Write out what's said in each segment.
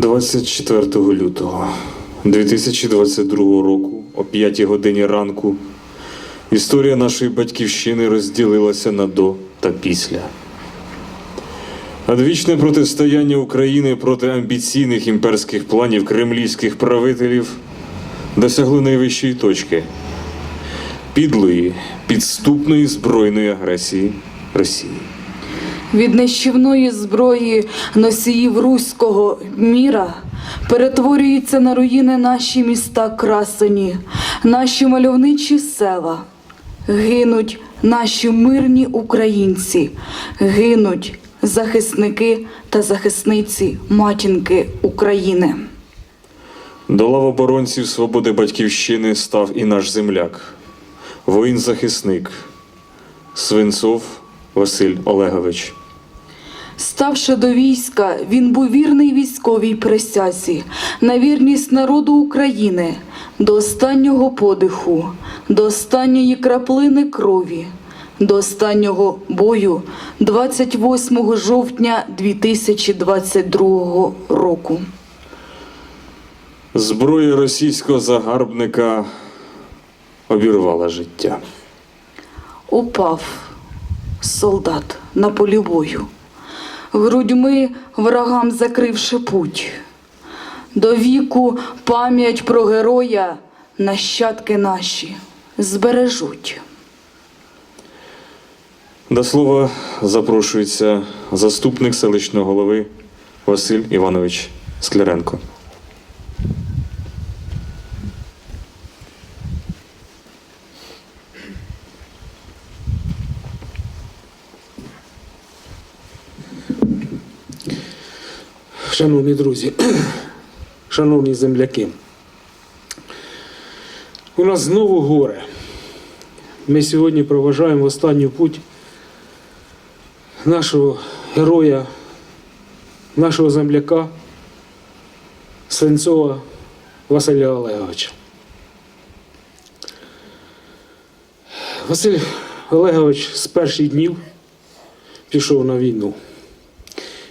24 лютого 2022 року о 5 годині ранку історія нашої батьківщини розділилася на до та після. Адвічне протистояння України проти амбіційних імперських планів кремлівських правителів досягли найвищої точки підлої, підступної збройної агресії Росії. Від нищівної зброї носіїв руського міра перетворюються на руїни наші міста красені, наші мальовничі села. Гинуть наші мирні українці, гинуть захисники та захисниці матінки України. До лав оборонців свободи батьківщини став і наш земляк, воїн-захисник Свинцов Василь Олегович. Ставши до війська, він був вірний військовій присязі, на вірність народу України до останнього подиху, до останньої краплини крові, до останнього бою 28 жовтня 2022 року. Зброя російського загарбника обірвала життя. Упав солдат на полі бою, грудьми ворогам закривши путь. До віку пам'ять про героя нащадки наші збережуть. До слова запрошується заступник селищного голови Василь Іванович Скляренко. Шановні друзі, шановні земляки, у нас знову горе. Ми сьогодні проважаємо в останню путь нашого героя, нашого земляка Свинцова Василя Олеговича. Василь Олегович з перших днів пішов на війну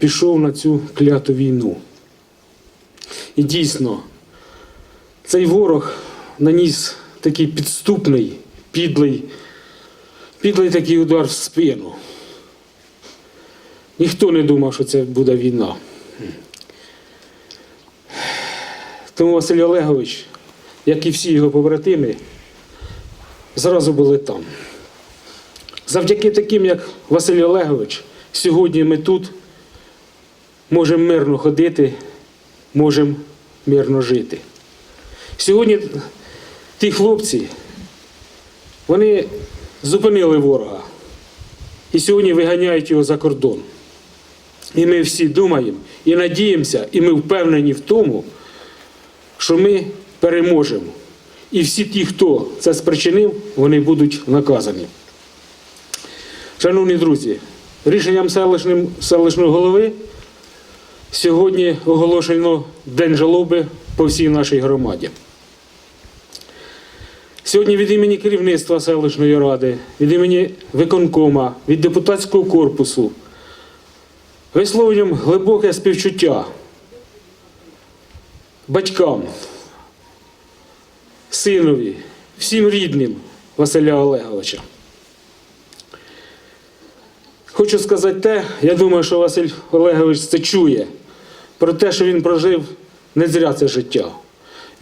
пішов на цю кляту війну. І дійсно, цей ворог наніс такий підступний, підлий, підлий такий удар в спину. Ніхто не думав, що це буде війна. Тому Василь Олегович, як і всі його побратими, зразу були там. Завдяки таким, як Василь Олегович, сьогодні ми тут можемо мирно ходити, можемо мирно жити. Сьогодні ті хлопці, вони зупинили ворога і сьогодні виганяють його за кордон. І ми всі думаємо і надіємося, і ми впевнені в тому, що ми переможемо. І всі ті, хто це спричинив, вони будуть наказані. Шановні друзі, рішенням селищного голови Сьогодні оголошено День жалоби по всій нашій громаді. Сьогодні від імені керівництва селищної ради, від імені виконкома, від депутатського корпусу висловлюємо глибоке співчуття батькам, синові, всім рідним Василя Олеговича. Хочу сказати те, я думаю, що Василь Олегович це чує, про те, що він прожив не зря це життя.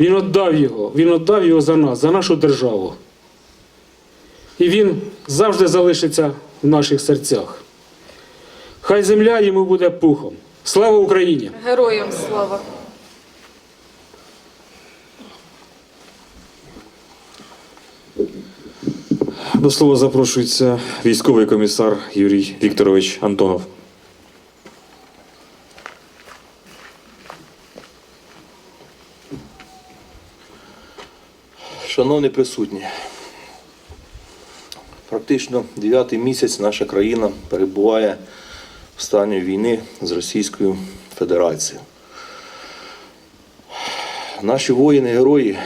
Він віддав його, він віддав його за нас, за нашу державу. І він завжди залишиться в наших серцях. Хай земля йому буде пухом. Слава Україні! Героям слава! До слова запрошується військовий комісар Юрій Вікторович Антонов. Шановні присутні, практично дев'ятий місяць наша країна перебуває в стані війни з Російською Федерацією. Наші воїни-герої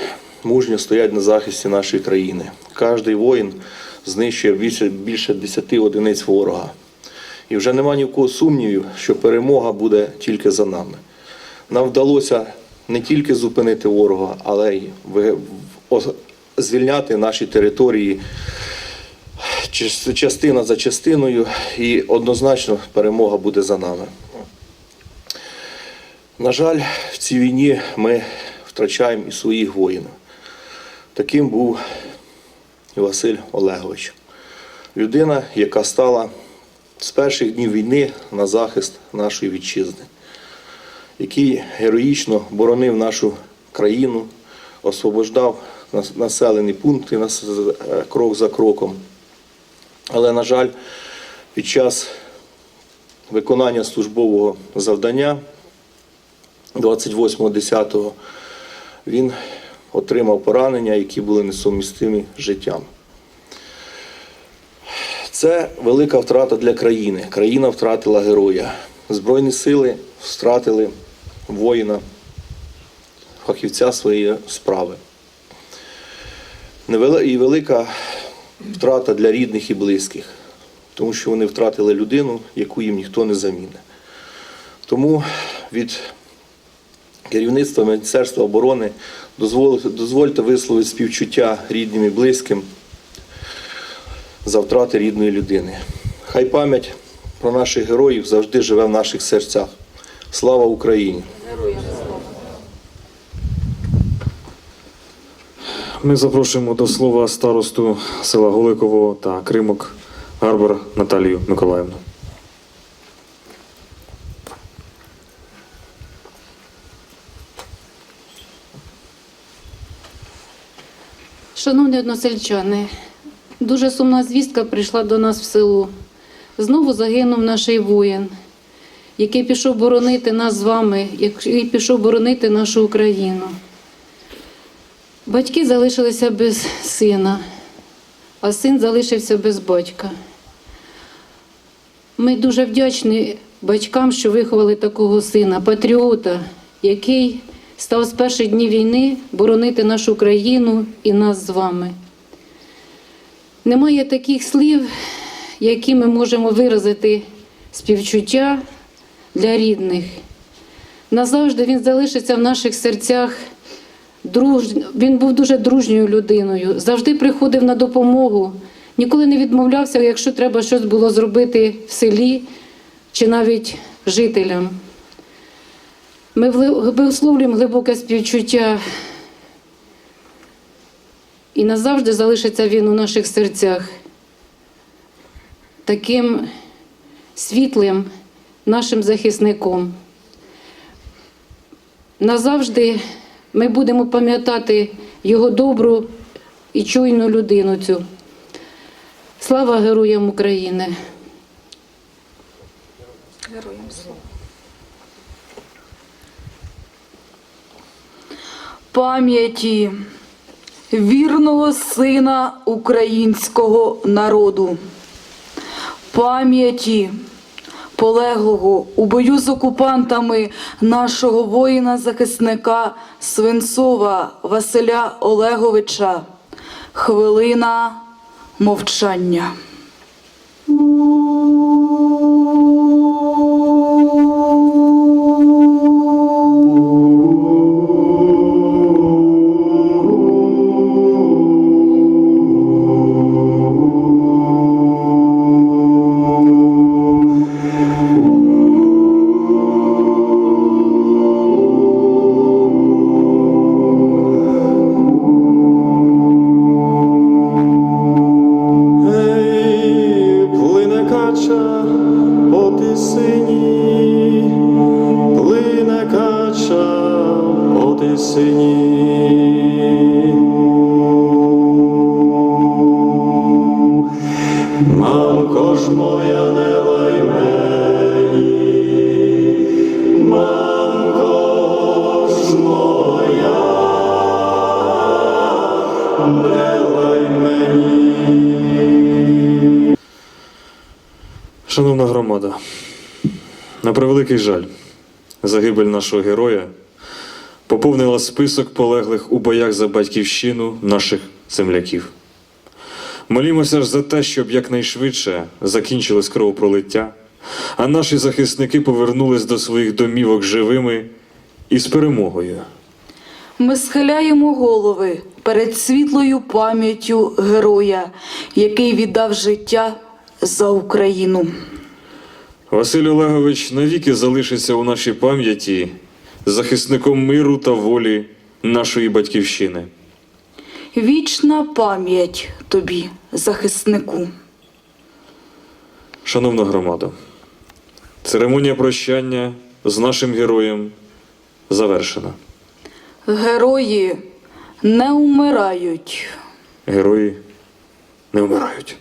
мужньо стоять на захисті нашої країни. Кожний воїн знищує більше, більше 10 одиниць ворога. І вже нема ні в кого сумнівів, що перемога буде тільки за нами. Нам вдалося не тільки зупинити ворога, але й звільняти наші території частина за частиною, і однозначно перемога буде за нами. На жаль, в цій війні ми втрачаємо і своїх воїнів. Таким був Василь Олегович. Людина, яка стала з перших днів війни на захист нашої вітчизни, який героїчно боронив нашу країну, освобождав населені пункти е, крок за кроком. Але, на жаль, під час виконання службового завдання 28.10 він отримав поранення, які були несумістимі з життям. Це велика втрата для країни. Країна втратила героя. Збройні сили втратили воїна, фахівця своєї справи. І велика втрата для рідних і близьких, тому що вони втратили людину, яку їм ніхто не замінить. Тому від керівництва Міністерства оборони дозвольте висловити співчуття рідним і близьким за втрати рідної людини. Хай пам'ять про наших героїв завжди живе в наших серцях. Слава Україні! Ми запрошуємо до слова старосту села Голиково та Кримок Гарбор Наталію Миколаївну. Шановні односельчани, дуже сумна звістка прийшла до нас в село. Знову загинув наш воїн, який пішов боронити нас з вами, який пішов боронити нашу Україну. Батьки залишилися без сина, а син залишився без батька. Ми дуже вдячні батькам, що виховали такого сина, патріота, який став з перших днів війни боронити нашу країну і нас з вами. Немає таких слів, які ми можемо виразити співчуття для рідних. Назавжди він залишиться в наших серцях. Друж... Він був дуже дружньою людиною, завжди приходив на допомогу, ніколи не відмовлявся, якщо треба щось було зробити в селі чи навіть жителям. Ми висловлюємо глибоке співчуття і назавжди залишиться він у наших серцях таким світлим нашим захисником. Назавжди ми будемо пам'ятати його добру і чуйну людину цю. Слава героям України! Героям слава. Пам'яті вірного сина українського народу. Пам'яті полеглого у бою з окупантами нашого воїна-захисника Свинцова Василя Олеговича. Хвилина мовчання. По тисині. Мамко ж моя не лай мені, мамко ж моя, не лай. Шановна громада, на превеликий жаль, загибель нашого героя поповнила список полеглих у боях за батьківщину наших земляків. Молімося ж за те, щоб якнайшвидше закінчилось кровопролиття, а наші захисники повернулись до своїх домівок живими і з перемогою. Ми схиляємо голови перед світлою пам'яттю героя, який віддав життя за Україну. Василь Олегович навіки залишиться у нашій пам'яті захисником миру та волі нашої батьківщини. Вічна пам'ять тобі, захиснику. Шановна громада, церемонія прощання з нашим героєм завершена. Герої не умирають. Герої не вмирають.